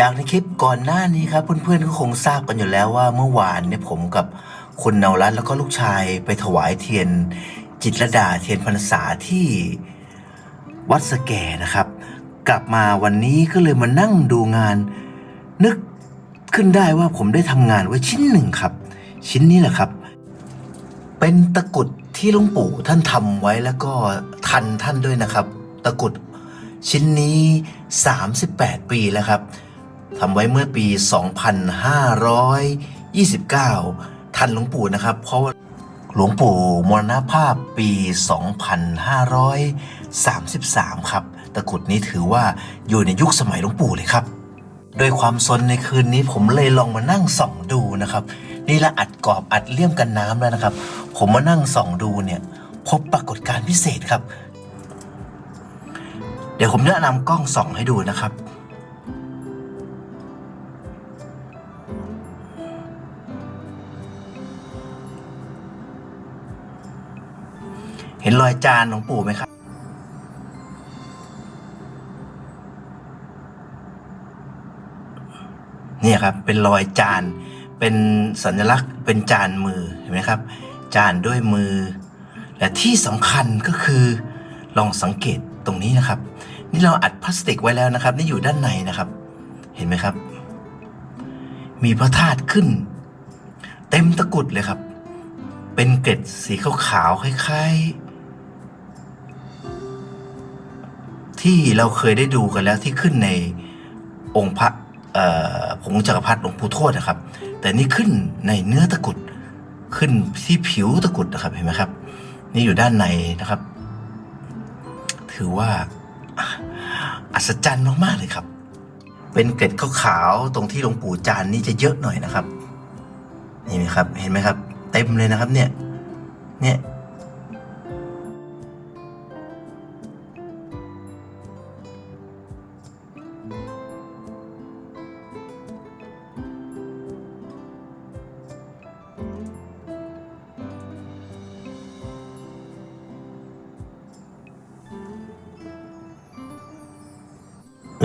จากในคลิปก่อนหน้านี้ครับ เพื่อนๆก็คงทราบกันอยู่แล้วว่าเมื่อวานเนี่ยผมกับคุณเนวรัตน์แล้วก็ลูกชายไปถวายเทียนจิตรดาเทียนพรรษาที่วัดสแกนะครับ กลับมาวันนี้ก็เลยมานั่งดูงาน นึกขึ้นได้ว่าผมได้ทำงานไว้ชิ้นหนึ่งครับ ชิ้นนี้แหละครับ เป็นตะกุดที่หลุงปู่ท่านทำไว้แล้วก็ทันท่านด้วยนะครับ ตะกุดชิ้นนี้ 38 ปีแล้วครับ ทำไว้เมื่อปี 2529 ทันหลวงปู่นะครับ เพราะว่าหลวงปู่มรณภาพปี 2533 ครับ ตะกุดนี้ถือว่าอยู่ในยุคสมัยหลวงปู่เลยครับ โดยความซนในคืนนี้ผมเลยลองมานั่งส่องดูนะครับ นี่ละอัดกรอบอัดเลี่ยมกันน้ำแล้วนะครับ ผมมานั่งส่องดูเนี่ยพบปรากฏการณ์พิเศษครับ เดี๋ยวผมจะนำกล้องส่องให้ดูนะครับ เห็นรอยจานของปู่ไหมครับเนี่ยครับเป็นรอยจานเป็นสัญลักษณ์เป็นจานมือเห็นไหมครับ จานด้วยมือ และที่สำคัญก็คือลองสังเกตตรงนี้นะครับ นี่เราอัดพลาสติกไว้แล้วนะครับ นี่อยู่ด้านในนะครับ เห็นไหมครับ มีพระธาตุขึ้น เต็มตะกุดเลยครับ เป็นเกล็ดสีขาวๆคล้ายๆ ที่เราเคยได้ดูกันแล้วที่ขึ้นในองค์พระผงจักรพรรดิหลวงปู่ทวดนะครับ แต่นี่ขึ้นในเนื้อตะกุดขึ้นที่ผิวตะกุดนะครับเห็นไหมครับ นี่อยู่ด้านในนะครับ ถือว่าอัศจรรย์มากๆเลยครับ เป็นเกล็ดขาวๆตรงที่หลวงปู่จานนี่จะเยอะหน่อยนะครับนี่ไหมครับ เห็นไหมครับ เต็มเลยนะครับ เนี่ย เนี่ย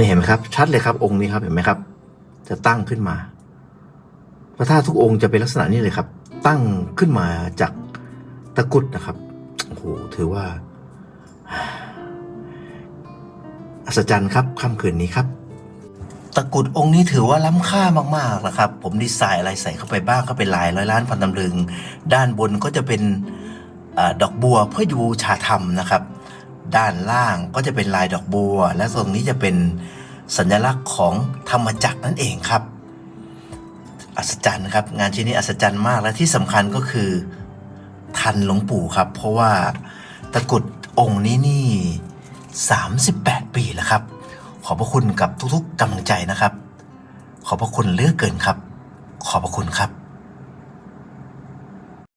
เห็นไหมครับ ชัดเลยครับ องค์นี้ครับเห็นไหมครับ จะตั้งขึ้นมา พระธาตุทุกองค์จะเป็นลักษณะนี้เลยครับ ตั้งขึ้นมาจากตะกุดนะครับโอ้โหถือว่าอัศจรรย์ครับค่ำคืนนี้ครับ ตะกุดองค์นี้ถือว่าล้ำค่ามากๆนะครับ ผมดีไซน์อะไรใส่เข้าไปบ้างก็เป็นลายร้อยล้านพันตำลึง ด้านบนก็จะเป็นอดอกบัวเพื่อบูชาธรรมนะครับ ด้านล่างก็จะเป็นลายดอกบัว และตรงนี้จะเป็นสัญลักษณ์ของธรรมจักรนั่นเองครับ อัศจรรย์ครับ งานชิ้นนี้อัศจรรย์มากและที่สำคัญก็คือทันหลวงปู่ครับ เพราะว่าตะกุดองค์นี้นี่ 38 ปีแล้วครับ ขอบพระคุณกับทุกๆกำลังใจนะครับ ขอบพระคุณเลือกเกินครับ ขอบพระคุณครับ